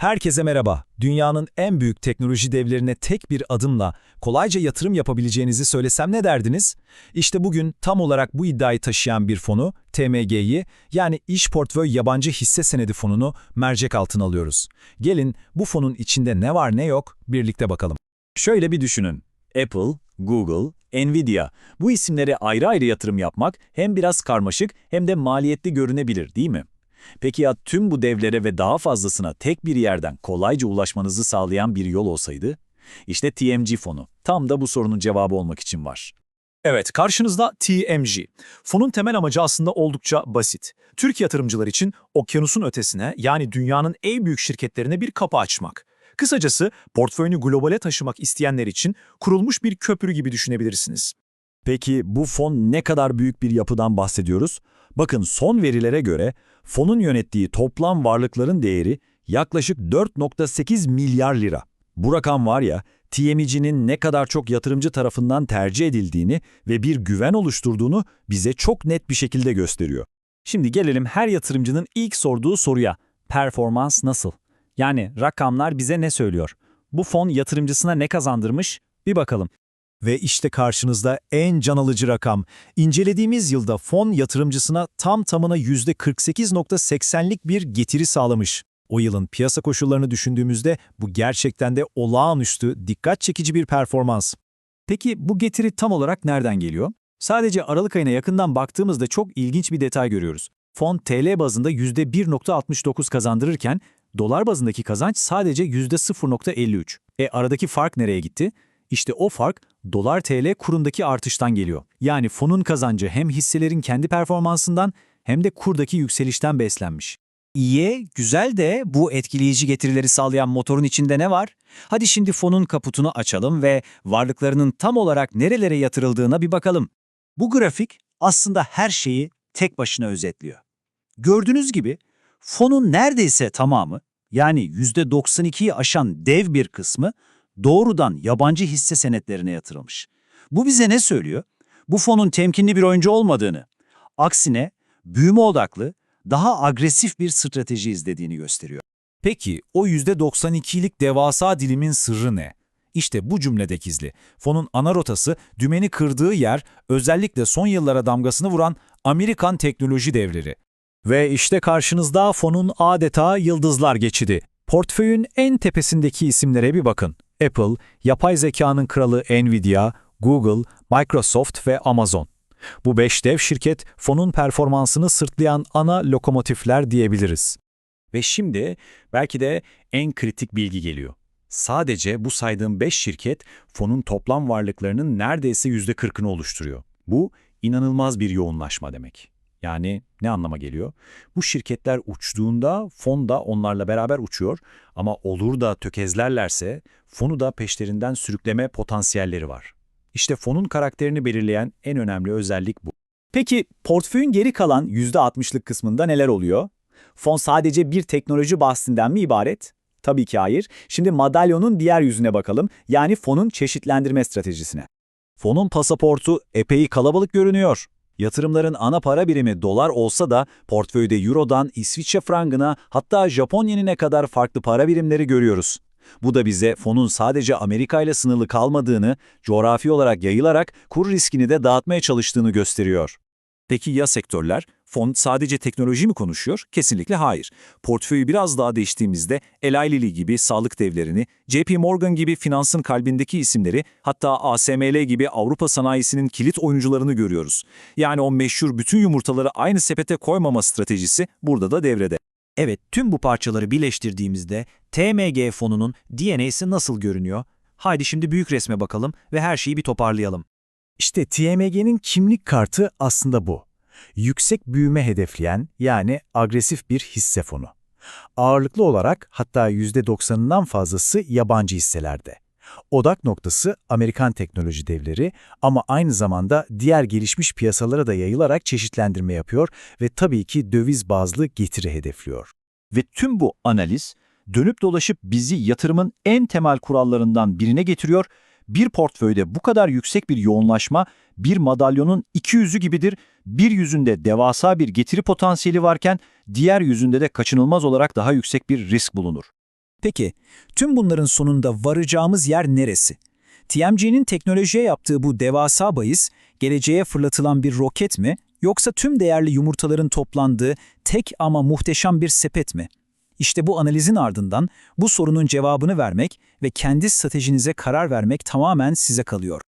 Herkese merhaba. Dünyanın en büyük teknoloji devlerine tek bir adımla kolayca yatırım yapabileceğinizi söylesem ne derdiniz? İşte bugün tam olarak bu iddiayı taşıyan bir fonu, TMG'yi yani İş Portföy Yabancı Hisse Senedi fonunu mercek altına alıyoruz. Gelin bu fonun içinde ne var ne yok birlikte bakalım. Şöyle bir düşünün. Apple, Google, Nvidia bu isimlere ayrı ayrı yatırım yapmak hem biraz karmaşık hem de maliyetli görünebilir değil mi? Peki ya tüm bu devlere ve daha fazlasına tek bir yerden kolayca ulaşmanızı sağlayan bir yol olsaydı? İşte TMG fonu tam da bu sorunun cevabı olmak için var. Evet, karşınızda TMG. Fonun temel amacı aslında oldukça basit. Türk yatırımcılar için okyanusun ötesine yani dünyanın en büyük şirketlerine bir kapı açmak. Kısacası portföyünü globale taşımak isteyenler için kurulmuş bir köprü gibi düşünebilirsiniz. Peki bu fon ne kadar büyük bir yapıdan bahsediyoruz? Bakın son verilere göre fonun yönettiği toplam varlıkların değeri yaklaşık 4.8 milyar lira. Bu rakam var ya, TMG'nin ne kadar çok yatırımcı tarafından tercih edildiğini ve bir güven oluşturduğunu bize çok net bir şekilde gösteriyor. Şimdi gelelim her yatırımcının ilk sorduğu soruya. Performans nasıl? Yani rakamlar bize ne söylüyor? Bu fon yatırımcısına ne kazandırmış? Bir bakalım. Ve işte karşınızda en can alıcı rakam. İncelediğimiz yılda fon yatırımcısına tam tamına %48.80'lik bir getiri sağlamış. O yılın piyasa koşullarını düşündüğümüzde bu gerçekten de olağanüstü, dikkat çekici bir performans. Peki bu getiri tam olarak nereden geliyor? Sadece Aralık ayına yakından baktığımızda çok ilginç bir detay görüyoruz. Fon TL bazında %1.69 kazandırırken dolar bazındaki kazanç sadece %0.53. E aradaki fark nereye gitti? İşte o fark dolar TL kurundaki artıştan geliyor. Yani fonun kazancı hem hisselerin kendi performansından hem de kurdaki yükselişten beslenmiş. İyi, güzel de bu etkileyici getirileri sağlayan motorun içinde ne var? Hadi şimdi fonun kaputunu açalım ve varlıklarının tam olarak nerelere yatırıldığına bir bakalım. Bu grafik aslında her şeyi tek başına özetliyor. Gördüğünüz gibi fonun neredeyse tamamı yani %92'yi aşan dev bir kısmı doğrudan yabancı hisse senetlerine yatırılmış. Bu bize ne söylüyor? Bu fonun temkinli bir oyuncu olmadığını, aksine büyüme odaklı, daha agresif bir strateji izlediğini gösteriyor. Peki o %92'lik devasa dilimin sırrı ne? İşte bu cümlede gizli. Fonun ana rotası dümeni kırdığı yer özellikle son yıllara damgasını vuran Amerikan teknoloji devleri. Ve işte karşınızda fonun adeta yıldızlar geçidi. Portföyün en tepesindeki isimlere bir bakın. Apple, yapay zekanın kralı Nvidia, Google, Microsoft ve Amazon. Bu beş dev şirket fonun performansını sırtlayan ana lokomotifler diyebiliriz. Ve şimdi belki de en kritik bilgi geliyor. Sadece bu saydığım 5 şirket fonun toplam varlıklarının neredeyse %40'ını oluşturuyor. Bu inanılmaz bir yoğunlaşma demek. Yani ne anlama geliyor? Bu şirketler uçtuğunda fon da onlarla beraber uçuyor ama olur da tökezlerlerse fonu da peşlerinden sürükleme potansiyelleri var. İşte fonun karakterini belirleyen en önemli özellik bu. Peki portföyün geri kalan %60'lık kısmında neler oluyor? Fon sadece bir teknoloji bahsinden mi ibaret? Tabii ki hayır. Şimdi madalyonun diğer yüzüne bakalım. Yani fonun çeşitlendirme stratejisine. Fonun pasaportu epey kalabalık görünüyor. Yatırımların ana para birimi dolar olsa da portföyde Euro'dan İsviçre frangına hatta Japon yenine kadar farklı para birimleri görüyoruz. Bu da bize fonun sadece Amerika ile sınırlı kalmadığını, coğrafi olarak yayılarak kur riskini de dağıtmaya çalıştığını gösteriyor. Peki ya sektörler? Fon sadece teknoloji mi konuşuyor? Kesinlikle hayır. Portföyü biraz daha değiştiğimizde Eli Lilly gibi sağlık devlerini, JP Morgan gibi finansın kalbindeki isimleri, hatta ASML gibi Avrupa sanayisinin kilit oyuncularını görüyoruz. Yani o meşhur bütün yumurtaları aynı sepete koymama stratejisi burada da devrede. Evet, tüm bu parçaları birleştirdiğimizde TMG fonunun DNA'si nasıl görünüyor? Haydi şimdi büyük resme bakalım ve her şeyi bir toparlayalım. İşte TMG'nin kimlik kartı aslında bu. Yüksek büyüme hedefleyen yani agresif bir hisse fonu. Ağırlıklı olarak hatta %90'ından fazlası yabancı hisselerde. Odak noktası Amerikan teknoloji devleri ama aynı zamanda diğer gelişmiş piyasalara da yayılarak çeşitlendirme yapıyor ve tabii ki döviz bazlı getiri hedefliyor. Ve tüm bu analiz dönüp dolaşıp bizi yatırımın en temel kurallarından birine getiriyor. Bir portföyde bu kadar yüksek bir yoğunlaşma bir madalyonun iki yüzü gibidir. Bir yüzünde devasa bir getiri potansiyeli varken diğer yüzünde de kaçınılmaz olarak daha yüksek bir risk bulunur. Peki, tüm bunların sonunda varacağımız yer neresi? TMG'nin teknolojiye yaptığı bu devasa bahis, geleceğe fırlatılan bir roket mi, yoksa tüm değerli yumurtaların toplandığı tek ama muhteşem bir sepet mi? İşte bu analizin ardından bu sorunun cevabını vermek ve kendi stratejinize karar vermek tamamen size kalıyor.